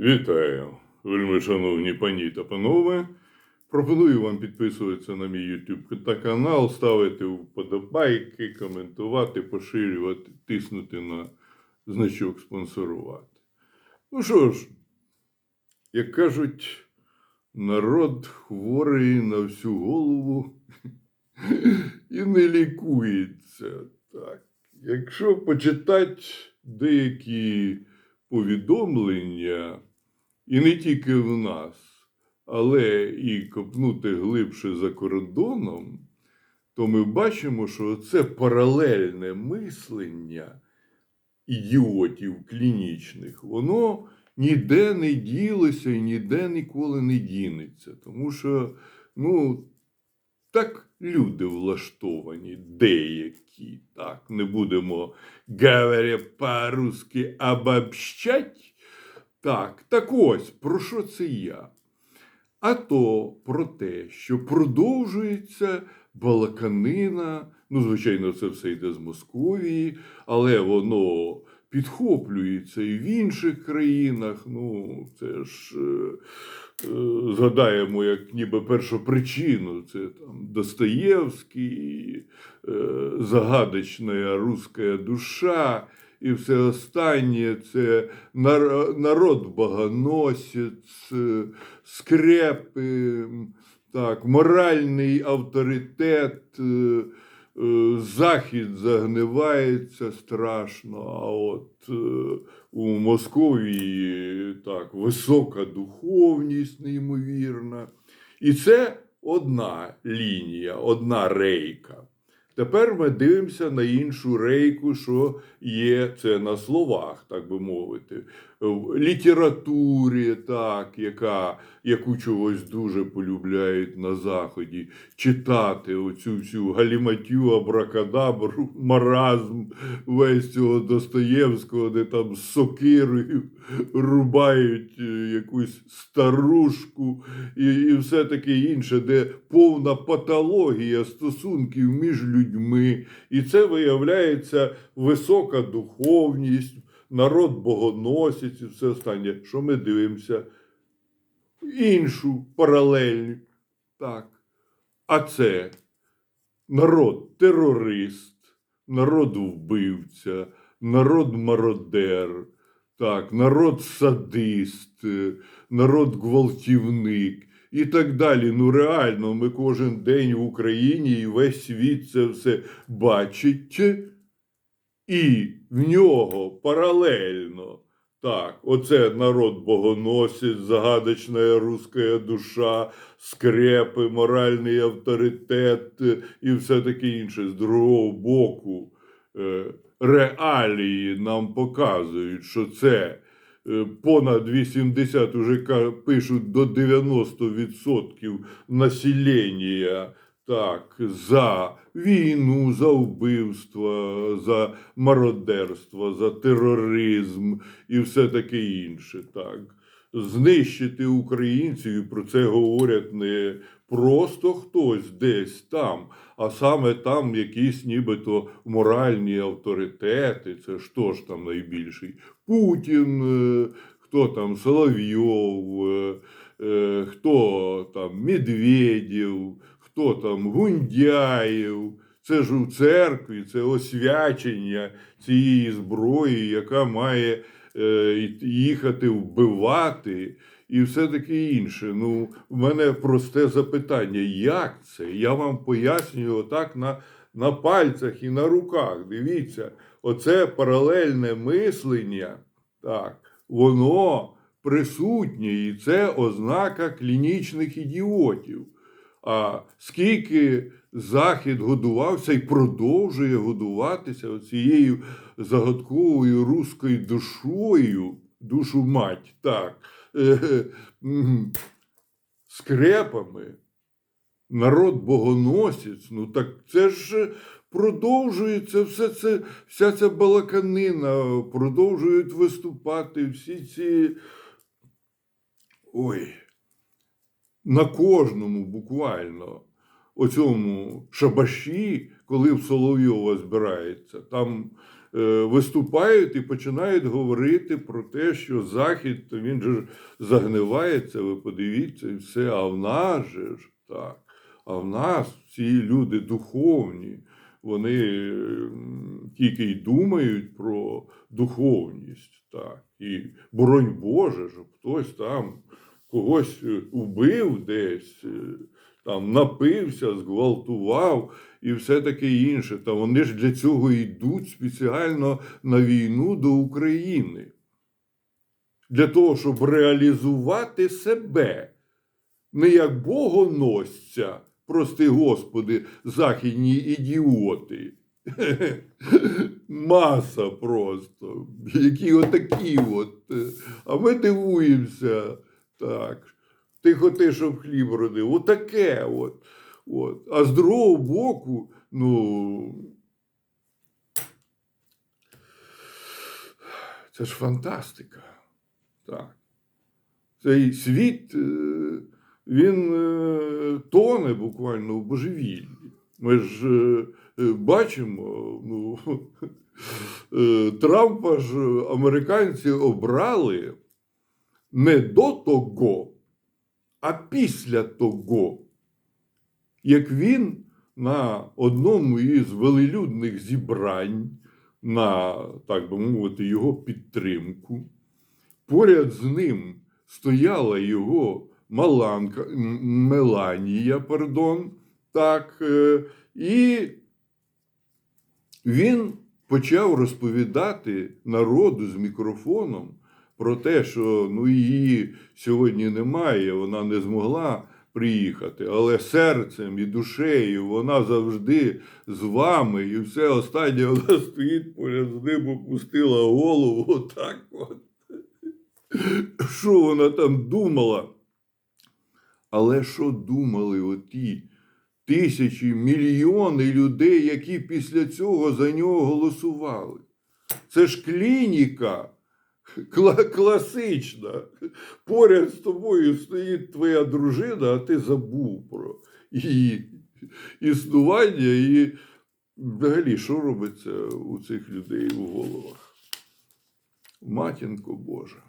Вітаю, вельми шановні пані та панове. Пропоную вам підписуватися на мій YouTube та канал, ставити вподобайки, коментувати, поширювати, тиснути на значок спонсорувати. Ну що ж, як кажуть, народ хворий на всю голову і не лікується. Так. Якщо почитати деякі повідомлення, і не тільки в нас, але і копнути глибше за кордоном, то ми бачимо, що це паралельне мислення ідіотів клінічних, воно ніде не ділося і ніде ніколи не дінеться. Тому що, ну, так люди влаштовані, деякі, так, не будемо, говоря по-русски, обобщать. Так, так ось, про що це я? А то про те, що продовжується балаканина, ну, звичайно, це все йде з Московії, але воно підхоплюється і в інших країнах. Ну, це ж е, згадаємо, як ніби першу причину, це там Достоєвський, е, загадочна руська душа. І все останнє це народ богоносець, е, скрепи, так, моральний авторитет, е, захід загнивається страшно, а от е, у Московії так, висока духовність неймовірна. І це одна лінія, одна рейка. Тепер ми дивимося на іншу рейку, що є це на словах, так би мовити, в літературі, так, яка, яку чогось дуже полюбляють на Заході, читати оцю всю галіматю, абракадабру, маразм весь цього Достоєвського, де там сокирою рубають е, якусь старушку і, і все таке інше, де повна патологія стосунків між людьми. І це виявляється висока духовність, народ богоносець і все останнє. Що ми дивимося? Іншу паралельну. Так. А це народ терорист, народ вбивця, народ мародер, так, народ садист, народ гвалтівник і так далі. Ну реально, ми кожен день в Україні і весь світ це все бачить. І в нього паралельно. Так, оце народ богоносець, загадочна руська душа, скрепи, моральний авторитет е, і все таке інше. З другого боку, е, реалії нам показують, що це е, понад 80, уже пишуть до 90% населення так, за війну, за вбивство, за мародерство, за тероризм і все таке інше. Так. Знищити українців, і про це говорять не просто хтось десь там, а саме там якісь нібито моральні авторитети. Це ж ж там найбільший? Путін, е, хто там Соловйов, е, е, хто там Медведєв, хто там Гундяєв. Це ж у церкві, це освячення цієї зброї, яка має е, їхати вбивати і все таке інше. Ну, в мене просте запитання: як це? Я вам пояснюю отак на, на пальцях і на руках. Дивіться, оце паралельне мислення, так, воно присутнє, і це ознака клінічних ідіотів. А скільки Захід годувався і продовжує годуватися цією загадковою руською душою, душу мать, так, е, скрепами, народ богоносець, ну так це ж продовжується все це, вся ця балаканина, продовжують виступати всі ці. Ой на кожному буквально оцьому шабаші, коли в Соловйова збирається, там е, виступають і починають говорити про те, що Захід він же загнивається, ви подивіться, і все. А в нас же ж так. А в нас ці люди духовні, вони тільки й думають про духовність. Так. І боронь Боже, щоб хтось там когось е, убив десь, е, там напився, зґвалтував і все таке інше. Та вони ж для цього йдуть спеціально на війну до України. Для того, щоб реалізувати себе, не як богоносця, прости Господи, західні ідіоти. Маса просто, які отакі от. е, А ми дивуємося, так. Ти, щоб хліб родив. Отаке от. от. А з другого боку, ну. Це ж фантастика. Так. Цей світ, е, він е, тоне буквально в божевіллі. Ми ж е, бачимо, ну, Трампа ж американці обрали не до того, а після того, як він на одному із велелюдних зібрань, на, так би мовити, його підтримку, поряд з ним стояла його Маланка, Меланія, пардон, так, е, і він почав розповідати народу з мікрофоном про те, що ну, її сьогодні немає, вона не змогла приїхати, але серцем і душею вона завжди з вами, і все останнє вона стоїть поряд з ним, опустила голову. Отак от. Що вона там думала? Але що думали оті тисячі, мільйони людей, які після цього за нього голосували? Це ж клініка класична. Поряд з тобою стоїть твоя дружина, а ти забув про її існування і взагалі, що робиться у цих людей у головах? Матінко Божа.